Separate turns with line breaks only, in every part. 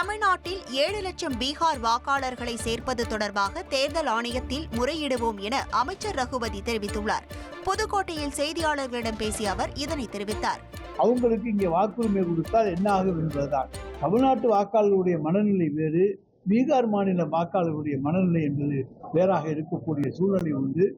தமிழ்நாட்டில் ஏழு லட்சம் பீகார் வாக்காளர்களை சேர்ப்பது தொடர்பாக தேர்தல் ஆணையத்தில் முறையிடுவோம் என அமைச்சர் ரகுபதி தெரிவித்துள்ளார். புதுக்கோட்டையில் செய்தியாளர்களிடம் பேசிய அவர் இதனை தெரிவித்தார்.
அவங்களுக்கு இங்கே வாக்குரிமை கொடுத்தால் என்ன ஆகும் என்பதுதான். தமிழ்நாட்டு வாக்காளர்களுடைய மனநிலை வேறு பீகார் மாநில வாக்காளர்களுடைய மனநிலை என்பது வேறாக இருக்கக்கூடிய சூழ்நிலை உண்டு.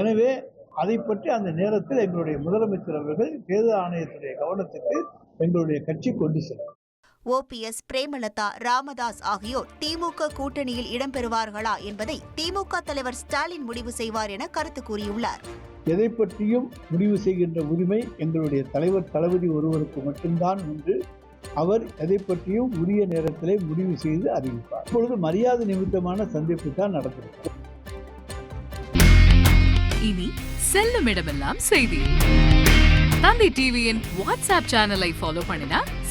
எனவே அதை பற்றி அந்த நேரத்தில் எங்களுடைய முதலமைச்சர் அவர்கள் தேர்தல் ஆணையத்துடைய கவனத்துக்கு எங்களுடைய கட்சி கொண்டு செல்லும்.
ஓபிஎஸ் பிரேமலதா ராமதாஸ் ஆகியோர் திமுக கூட்டணியில் இடம்பெறுவார்களா என்பதை திமுக தலைவர் ஸ்டாலின் முடிவு செய்வார் என கருத்து கூறியுள்ளார்.
எதை பற்றியும் முடிவு செய்கின்ற உரிமை எங்களுடைய தலைவர் தளபதி ஒருவருக்கு மட்டும்தான் உண்டு அவர் எதை பற்றியும் உரிய நேரத்திலே முடிவு செய்து அறிவிப்பார். இப்பொழுது மரியாதை நிமித்தமான சந்திப்பு தான் நடந்திருக்கு
இனி செல்லும் இடமெல்லாம் செய்தி. தந்தை டிவியின் வாட்ஸ்அப் சேனலை ஃபாலோ பண்ணினா